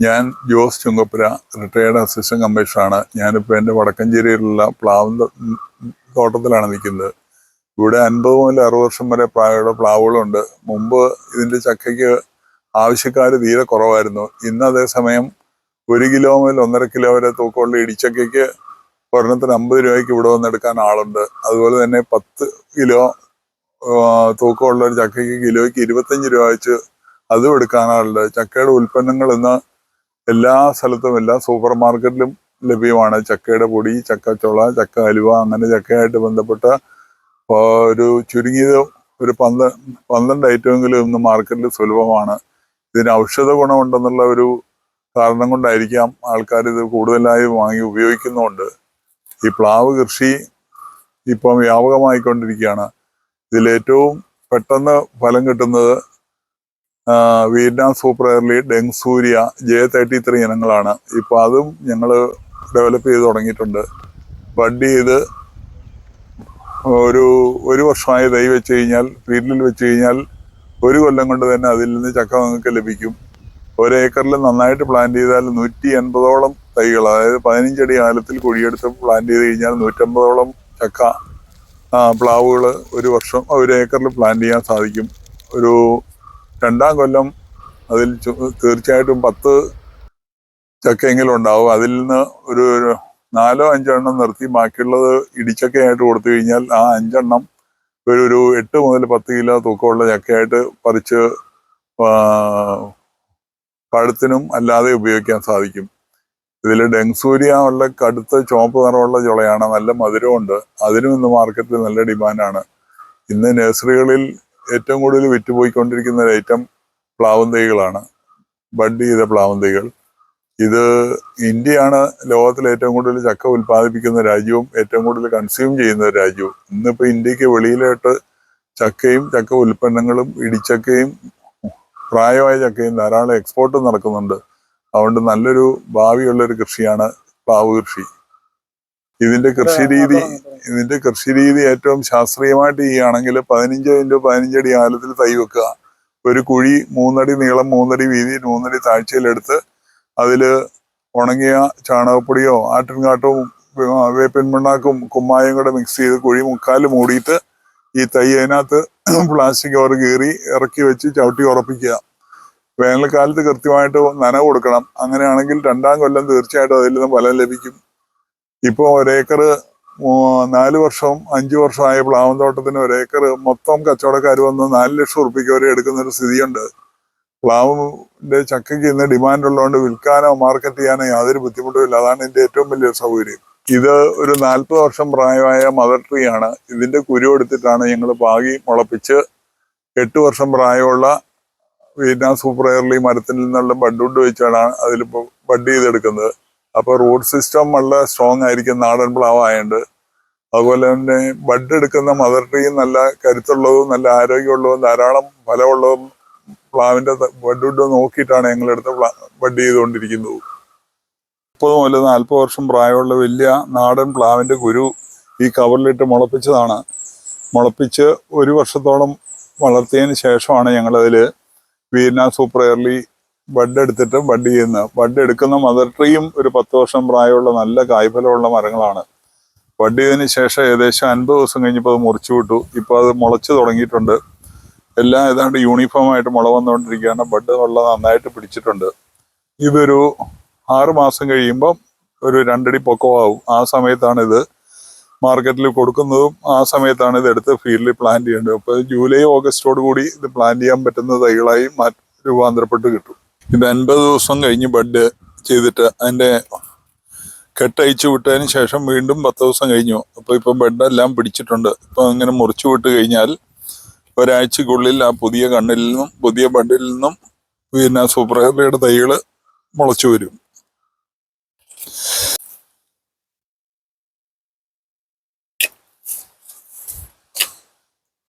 ഞാൻ Jose Chungappura retired assistant കമ്മീഷണറാണ് ഞാനിപ്പോൾ എന്റെ വടക്കഞ്ചേരിയിലുള്ള പ്ലാവ് തോട്ടത്തിലാണ് നിൽക്കുന്നത്. ഇവിടെ അൻപത് മുതൽ അറുപത് വർഷം വരെ പ്രായമുള്ള പ്ലാവുകളുണ്ട്. മുമ്പ് ഇതിന്റെ ചക്കയ്ക്ക് ആവശ്യക്കാർ തീരെ കുറവായിരുന്നു. ഇന്ന് അതേസമയം ഒരു കിലോ മുതൽ ഒന്നര കിലോ വരെ തൂക്കമുള്ള ഇടിച്ചക്കയ്ക്ക് ഒരെണ്ണത്തിന് അമ്പത് രൂപയ്ക്ക് ഇവിടെ വന്നെടുക്കാൻ ആളുണ്ട്. അതുപോലെ തന്നെ പത്ത് കിലോ തൂക്കമുള്ള ഒരു ചക്കയ്ക്ക് കിലോയ്ക്ക് ഇരുപത്തഞ്ച് രൂപ വെച്ച് അതും എടുക്കാനാളുണ്ട് ചക്കയുടെ ഉൽപ്പന്നങ്ങൾ ഇന്ന് എല്ലാ സ്ഥലത്തും എല്ലാ സൂപ്പർ മാർക്കറ്റിലും ലഭ്യമാണ്. ചക്കയുടെ പൊടി ചക്കച്ചുള ചക്ക ഹലുവ അങ്ങനെ ചക്കയായിട്ട് ബന്ധപ്പെട്ട ഒരു ചുരുങ്ങിയത് ഒരു പന്ത്ര പന്ത്രണ്ട് ഐറ്റമെങ്കിലും ഇന്ന് മാർക്കറ്റിൽ സുലഭമാണ്. ഇതിന് ഔഷധ ഗുണമുണ്ടെന്നുള്ള ഒരു കാരണം കൊണ്ടായിരിക്കാം ആൾക്കാർ ഇത് കൂടുതലായി വാങ്ങി ഉപയോഗിക്കുന്നുണ്ട്. ഈ പ്ലാവ് കൃഷി ഇപ്പം വ്യാപകമായിക്കൊണ്ടിരിക്കുകയാണ്. ഇതിലേറ്റവും പെട്ടെന്ന് ഫലം കിട്ടുന്നത് Vietnam super early Deng Surya J thirty three ഇനങ്ങളാണ്. ഇപ്പൊ അതും ഞങ്ങൾ ഡെവലപ്പ് ചെയ്ത് തുടങ്ങിയിട്ടുണ്ട്. ബഡ് ചെയ്ത് ഒരു ഒരു വർഷമായി തൈ വെച്ച് കഴിഞ്ഞാൽ ഫീൽഡിൽ വെച്ച് കഴിഞ്ഞാൽ ഒരു കൊല്ലം കൊണ്ട് തന്നെ അതിൽ നിന്ന് ചക്ക നിങ്ങൾക്ക് ലഭിക്കും. ഒരു ഏക്കറിൽ നന്നായിട്ട് പ്ലാന്റ് ചെയ്താൽ നൂറ്റി എൺപതോളം തൈകൾ അതായത് പതിനഞ്ചടി കാലത്തിൽ കുഴിയെടുത്ത് പ്ലാന്റ് ചെയ്ത് കഴിഞ്ഞാൽ നൂറ്റമ്പതോളം ചക്ക പ്ലാവുകൾ ഒരു വർഷം ഒരു ഏക്കറിൽ പ്ലാന്റ് ചെയ്യാൻ സാധിക്കും. ഒരു രണ്ടാം കൊല്ലം അതിൽ തീർച്ചയായിട്ടും പത്ത് ചക്കയെങ്കിലും ഉണ്ടാവും. അതിൽ നിന്ന് ഒരു നാലോ അഞ്ചോ എണ്ണം നിർത്തി ബാക്കിയുള്ളത് ഇടിച്ചക്കയായിട്ട് കൊടുത്തു കഴിഞ്ഞാൽ ആ അഞ്ചെണ്ണം ഒരു ഒരു എട്ട് മുതൽ പത്ത് കിലോ തൂക്കമുള്ള ചക്കയായിട്ട് പറിച്ച് പഴത്തിനും അല്ലാതെ ഉപയോഗിക്കാൻ സാധിക്കും. ഇതിൽ ഡെങ്സൂരിയ ഉള്ള കടുത്ത ചുവപ്പ് നിറമുള്ള ചുളയാണ് നല്ല മധുരമുണ്ട്. അതിനും ഇന്ന് മാർക്കറ്റിൽ നല്ല ഡിമാൻഡാണ് ഇന്ന് നഴ്സറികളിൽ ഏറ്റവും കൂടുതൽ വിറ്റുപോയിക്കൊണ്ടിരിക്കുന്ന ഒരു ഐറ്റം പ്ലാവൻ തൈകളാണ് ബഡ് ചെയ്ത പ്ലാവൻ തൈകൾ ഇത് ഇന്ത്യയാണ് ലോകത്തിൽ ഏറ്റവും കൂടുതൽ ചക്ക ഉൽപ്പാദിപ്പിക്കുന്ന രാജ്യവും ഏറ്റവും കൂടുതൽ കൺസ്യൂം ചെയ്യുന്ന രാജ്യവും. ഇന്നിപ്പോൾ ഇന്ത്യയ്ക്ക് വെളിയിലോട്ട് ചക്കയും ചക്ക ഉൽപ്പന്നങ്ങളും ഇടിച്ചക്കയും പ്രായമായ ചക്കയും ധാരാളം എക്സ്പോർട്ട് നടക്കുന്നുണ്ട്. അതുകൊണ്ട് നല്ലൊരു ഭാവിയുള്ള ഒരു കൃഷിയാണ് പ്ലാവ് കൃഷി. ഇതിന്റെ കൃഷി രീതി ഇതിന്റെ കൃഷി രീതി ഏറ്റവും ശാസ്ത്രീയമായിട്ട് ചെയ്യുകയാണെങ്കിൽ പതിനഞ്ച് ഇന്റു പതിനഞ്ചടി ആലത്തിൽ തൈ വെക്കുക. ഒരു കുഴി മൂന്നടി നീളം മൂന്നടി വീതി മൂന്നടി താഴ്ചയിലെടുത്ത് അതിൽ ഉണങ്ങിയ ചാണകപ്പൊടിയോ ആട്ടിൻകാട്ടവും വേപ്പിൻ മണ്ണാക്കും കുമ്മായും കൂടെ മിക്സ് ചെയ്ത് കുഴി മുക്കാൽ മൂടിയിട്ട് ഈ തൈ അതിനകത്ത് പ്ലാസ്റ്റിക് കവർ കീറി ഇറക്കി വെച്ച് ചവിട്ടി ഉറപ്പിക്കുക. വേനൽക്കാലത്ത് കൃത്യമായിട്ട് നനവ് കൊടുക്കണം. അങ്ങനെയാണെങ്കിൽ രണ്ടാം കൊല്ലം തീർച്ചയായിട്ടും അതിൽ നിന്ന് ഫലം ലഭിക്കും. ഇപ്പോൾ ഒരേക്കർ നാല് വർഷം അഞ്ച് വർഷമായ പ്ലാവൻ തോട്ടത്തിന് ഒരേക്കർ മൊത്തം കച്ചവടക്കാർ വന്ന് നാല് ലക്ഷം ഉറുപ്പിക്ക് വരെ എടുക്കുന്ന ഒരു സ്ഥിതിയുണ്ട്. പ്ലാവിന്റെ ചക്കയ്ക്ക് ഇന്ന് ഡിമാൻഡ് ഉള്ളതുകൊണ്ട് വിൽക്കാനോ മാർക്കറ്റ് ചെയ്യാനോ യാതൊരു ബുദ്ധിമുട്ടുമില്ല അതാണ് ഇതിന്റെ ഏറ്റവും വലിയ സൗകര്യം. ഇത് ഒരു നാൽപ്പത് വർഷം പ്രായമായ മദർ ട്രീ ആണ്. ഇതിന്റെ കുരു എടുത്തിട്ടാണ് ഞങ്ങൾ പാകി മുളപ്പിച്ച് എട്ട് വർഷം പ്രായമുള്ള വിയറ്റ്നാം സൂപ്പർ എയർലി മരത്തിൽ നിന്നുള്ള ബഡ്വുഡ് വെച്ചാണ് അതിലിപ്പോൾ ബഡ് ചെയ്തെടുക്കുന്നത്. അപ്പോൾ റൂട്ട് സിസ്റ്റം വളരെ സ്ട്രോങ് ആയിരിക്കും നാടൻ പ്ലാവ് ആയതുകൊണ്ട് അതുപോലെ തന്നെ ബഡ് എടുക്കുന്ന മദർ ട്രീ നല്ല കരുത്തുള്ളതും നല്ല ആരോഗ്യമുള്ളതും ധാരാളം ഫലമുള്ളതും പ്ലാവിന്റെ ബഡ്വുഡ് നോക്കിയിട്ടാണ് ഞങ്ങളെടുത്ത് ബഡ് ചെയ്തുകൊണ്ടിരിക്കുന്നത്. മുപ്പത് മുതൽ നാൽപ്പത് വർഷം പ്രായമുള്ള വലിയ നാടൻ പ്ലാവിന്റെ കുരു ഈ കവറിലിട്ട് മുളപ്പിച്ചതാണ്. മുളപ്പിച്ച് ഒരു വർഷത്തോളം വളർത്തിയതിന് ശേഷമാണ് ഞങ്ങളതിൽ വിയറ്റ്നാം സൂപ്പർ എയർലി ബഡ് എടുത്തിട്ട് ബഡ് ചെയ്യുന്ന ബഡ് എടുക്കുന്ന മദർ ട്രീയും ഒരു പത്ത് വർഷം പ്രായമുള്ള നല്ല കായ്ഫലമുള്ള മരങ്ങളാണ്. ബഡ് ചെയ്തതിന് ശേഷം ഏകദേശം അൻപത് ദിവസം കഴിഞ്ഞപ്പോൾ അത് മുറിച്ചു വിട്ടു. ഇപ്പോൾ അത് മുളച്ച് തുടങ്ങിയിട്ടുണ്ട്. എല്ലാം ഏതാണ്ട് യൂണിഫോം ആയിട്ട് മുള വന്നുകൊണ്ടിരിക്കുകയാണ്. ബഡ് നല്ല നന്നായിട്ട് പിടിച്ചിട്ടുണ്ട്. ഇതൊരു ആറ് മാസം കഴിയുമ്പം ഒരു രണ്ടടി പൊക്കമാവും ആ സമയത്താണ് ഇത് മാർക്കറ്റിൽ കൊടുക്കുന്നതും ആ സമയത്താണ് ഇത് എടുത്ത് ഫീൽഡിൽ പ്ലാന്റ് ചെയ്യേണ്ടത്. അപ്പോൾ ജൂലൈ ഓഗസ്റ്റോട് കൂടി ഇത് പ്ലാന്റ് ചെയ്യാൻ പറ്റുന്ന തൈകളായി മാറ്റി രൂപാന്തരപ്പെട്ട് കിട്ടും. ഇത് അൻപത് ദിവസം കഴിഞ്ഞ് ബഡ് ചെയ്തിട്ട് അതിന്റെ കെട്ടയച്ചു വിട്ടതിന് ശേഷം വീണ്ടും പത്ത് ദിവസം കഴിഞ്ഞു. അപ്പോൾ ഇപ്പം ബെഡെല്ലാം പിടിച്ചിട്ടുണ്ട്. ഇപ്പം അങ്ങനെ മുറിച്ചു വിട്ട് കഴിഞ്ഞാൽ ഒരാഴ്ചക്കുള്ളിൽ ആ പുതിയ കണ്ണിൽ നിന്നും പുതിയ ബഡിൽ നിന്നും പിന്നെ സൂപ്പർ ഹെർലിയുടെ തൈകൾ മുളച്ചു വരും.